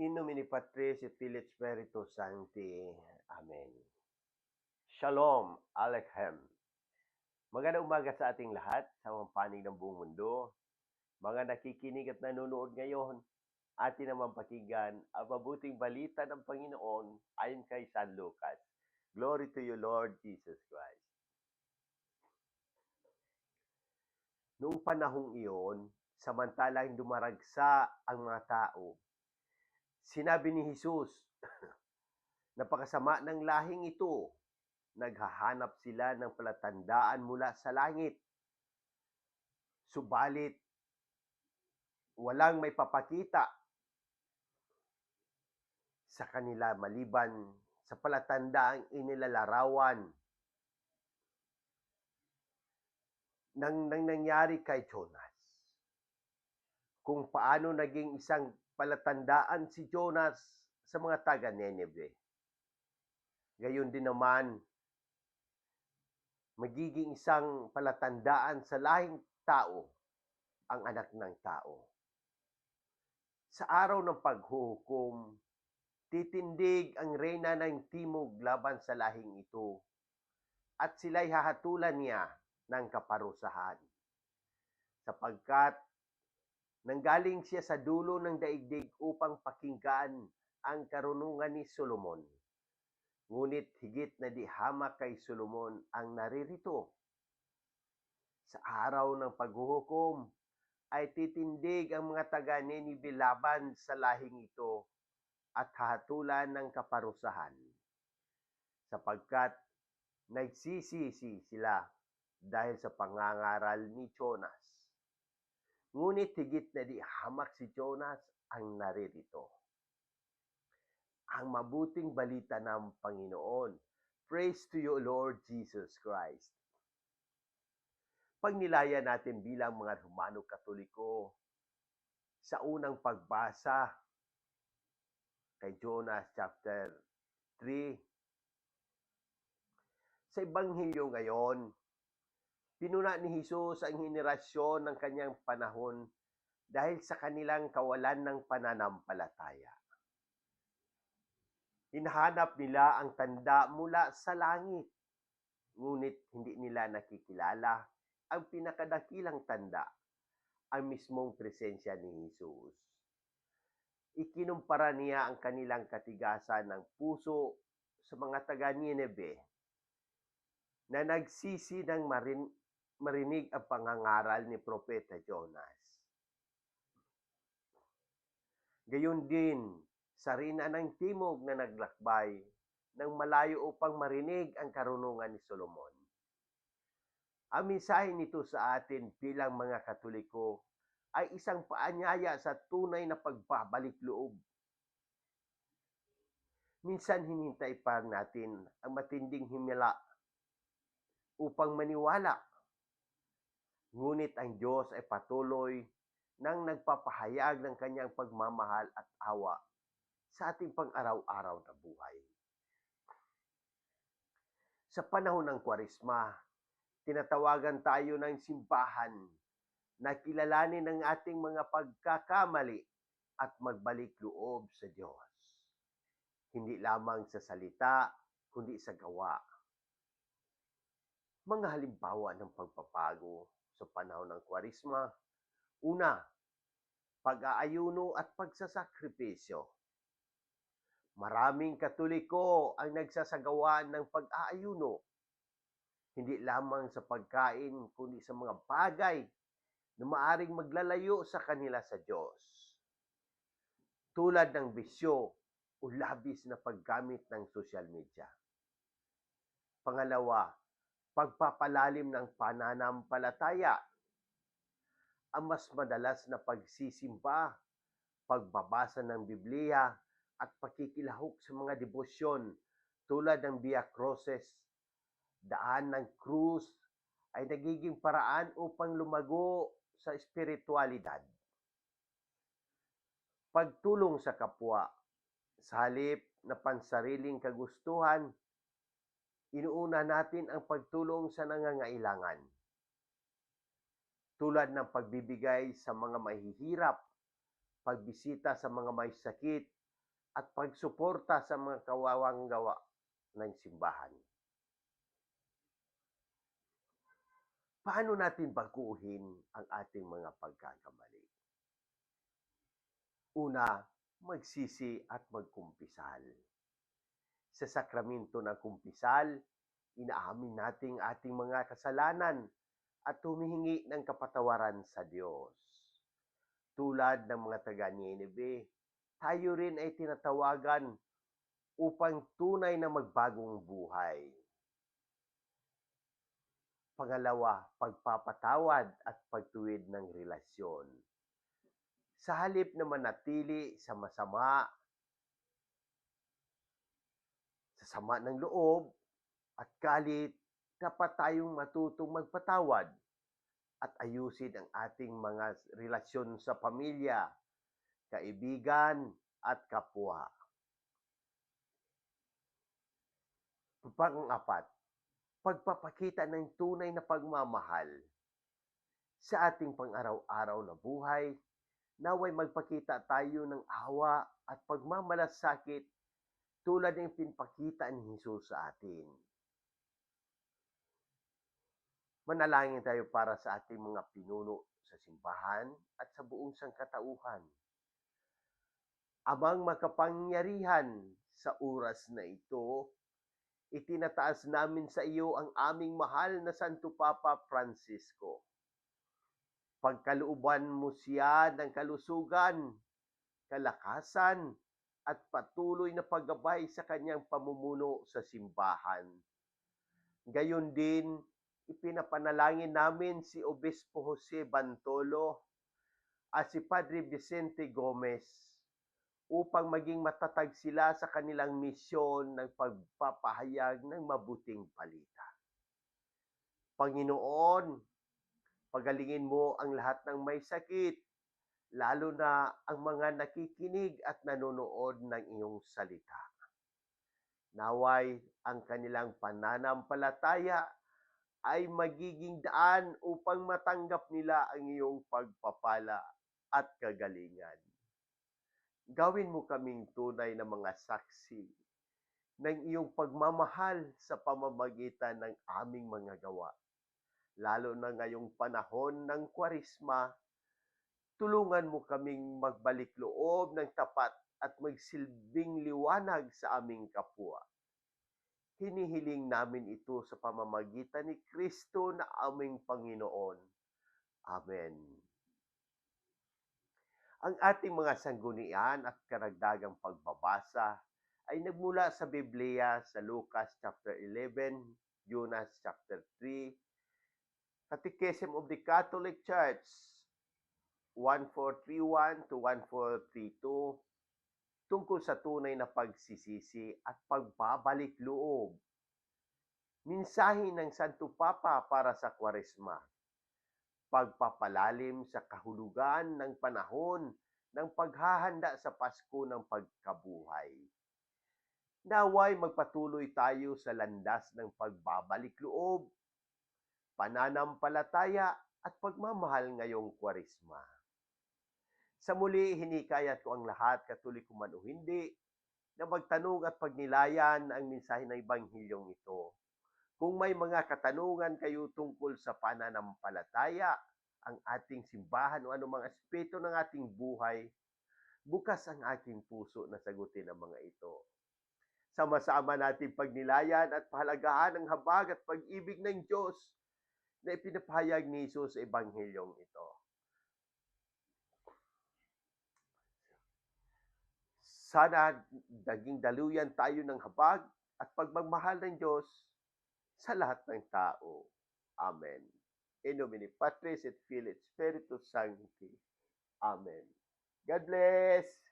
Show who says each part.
Speaker 1: In nomine Patris et Filii Spiritus Sancti. Amen. Shalom Aleichem. Magandang umaga sa ating lahat sa mga panig ng buong mundo. Mga nakikinig at nanonood ngayon, atin naman pakinggan ang mabuting balita ng Panginoon ayon kay San Lucas. Glory to you, Lord Jesus Christ. Noong panahong iyon, samantalang dumaragsa ang mga tao, sinabi ni Jesus, napakasama ng lahing ito, naghahanap sila ng palatandaan mula sa langit. Subalit, walang may papakita sa kanila maliban sa palatandaang inilalarawan ng, ng nangyari kay Jonas. Kung paano naging isang palatandaan si Jonas sa mga taga Nineveh. Gayon din naman, magiging isang palatandaan sa lahing tao ang anak ng tao. Sa araw ng paghuhukom, titindig ang reyna ng timog laban sa lahing ito at sila'y hahatulan niya ng kaparusahan. Sapagkat nanggaling siya sa dulo ng daigdig upang pakinggan ang karunungan ni Solomon. Ngunit higit na di hamak kay Solomon ang naririto. Sa araw ng paghuhukom ay titindig ang mga taga Ninive laban sa lahing ito at hahatulan ng kaparusahan. Sapagkat nagsisisi sila dahil sa pangangaral ni Jonas. Ngunit higit na di hamak si Jonas ang naririto. Ang mabuting balita ng Panginoon. Praise to you, Lord Jesus Christ. Pagnilaya natin bilang mga Romano Katoliko sa unang pagbasa kay Jonas chapter 3. Sa Ebanghelyo ngayon, pinuna ni Jesus ang henerasyon ng kanyang panahon dahil sa kanilang kawalan ng pananampalataya. Hinahanap nila ang tanda mula sa langit, ngunit hindi nila nakikilala ang pinakadakilang tanda, ang mismong presensya ni Jesus. Ikinumpara niya ang kanilang katigasan ng puso sa mga taga Nineveh na nagsisi ng marin, marinig ang pangangaral ni Propeta Jonas. Gayon din, sa rina ng timog na naglakbay ng malayo upang marinig ang karunungan ni Solomon. Ang mensahe nito sa atin bilang mga Katoliko ay isang paanyaya sa tunay na pagbabalik loob. Minsan hinintay pa natin ang matinding himala upang maniwala. Ngunit ang Diyos ay patuloy nang nagpapahayag ng kanyang pagmamahal at awa sa ating pang-araw-araw na buhay. Sa panahon ng Kwaresma, tinatawagan tayo ng simbahan na kilalanin ang ating mga pagkakamali at magbalik loob sa Diyos. Hindi lamang sa salita, kundi sa gawa. Mga halimbawa ng pagpapago sa panahon ng Kwaresma. Una, pag-aayuno at pagsasakripisyo. Maraming katoliko ang nagsasagawa ng pag-aayuno. Hindi lamang sa pagkain, kundi sa mga bagay na maaring maglalayo sa kanila sa Diyos. Tulad ng bisyo o labis na paggamit ng social media. Pangalawa, pagpapalalim ng pananampalataya. Ang mas madalas na pagsisimba, pagbabasa ng Biblia, at pakikilahok sa mga debosyon tulad ng Via Cruces, daan ng krus, ay nagiging paraan upang lumago sa espiritualidad. Pagtulong sa kapwa, sa halip na pansariling kagustuhan, inuuna natin ang pagtulong sa nangangailangan. Tulad ng pagbibigay sa mga mahihirap, pagbisita sa mga may sakit, at pagsuporta sa mga kawawang gawa ng simbahan. Paano natin baguhin ang ating mga pagkakamali? Una, magsisi at magkumpisal. Sa sakramento ng kumpisal, inaamin natin ating mga kasalanan at humihingi ng kapatawaran sa Diyos. Tulad ng mga taga Nineveh, tayo rin ay tinatawagan upang tunay na magbagong buhay. Pangalawa, pagpapatawad at pagtuwid ng relasyon. Sa halip na manatili sa masama, sama ng loob at galit, dapat tayong matutong magpatawad at ayusin ang ating mga relasyon sa pamilya, kaibigan at kapwa. Pang-apat, pagpapakita ng tunay na pagmamahal sa ating pang-araw-araw na buhay, naway magpakita tayo ng awa at pagmamalasakit tulad ng pinpakita ni Jesus sa atin. Manalangin tayo para sa ating mga pinuno sa simbahan at sa buong sangkatauhan. Amang makapangyarihan sa oras na ito, itinataas namin sa iyo ang aming mahal na Santo Papa Francisco. Pagkalooban mo siya ng kalusugan, kalakasan, at patuloy na paggabay sa kanyang pamumuno sa simbahan. Gayon din, ipinapanalangin namin si Obispo Jose Bantolo at si Padre Vicente Gomez upang maging matatag sila sa kanilang misyon ng pagpapahayag ng mabuting balita. Panginoon, pagalingin mo ang lahat ng may sakit, lalo na ang mga nakikinig at nanonood ng iyong salita. Naway ang kanilang pananampalataya ay magiging daan upang matanggap nila ang iyong pagpapala at kagalingan. Gawin mo kaming tunay na mga saksi ng iyong pagmamahal sa pamamagitan ng aming mga gawa. Lalo na ngayong panahon ng kwarisma, tulungan mo kaming magbalik loob ng tapat at magsilbing liwanag sa aming kapwa. Hinihiling namin ito sa pamamagitan ni Kristo na aming Panginoon. Amen. Ang ating mga sanggunian at karagdagang pagbabasa ay nagmula sa Biblia sa Lucas chapter 11, Jonas chapter 3, Catechism of the Catholic Church 1431 to 1432 tungkol sa tunay na pagsisisi at pagbabalik loob. Minsahe ng Santo Papa para sa Kwaresma. Pagpapalalim sa kahulugan ng panahon ng paghahanda sa Pasko ng pagkabuhay. Naway magpatuloy tayo sa landas ng pagbabalik loob, pananampalataya at pagmamahal ngayong kwarisma. Sa muli, hinikayat ko ang lahat, katulik ko man o hindi, na magtanong at pagnilayan ang mensahe ng Ebanghilyong ito. Kung may mga katanungan kayo tungkol sa pananampalataya, ang ating simbahan o anumang aspeto ng ating buhay, bukas ang aking puso na sagutin ang mga ito. Sama-sama natin pagnilayan at pahalagahan ang habag at pag-ibig ng Diyos na ipinapahayag ni Jesus sa Ebanghilyong ito. Sana naging daluyan tayo ng habag at pagmamahal ng Diyos sa lahat ng tao. Amen. In nomine Patris et Filii et Spiritus Sancti. Amen. God bless!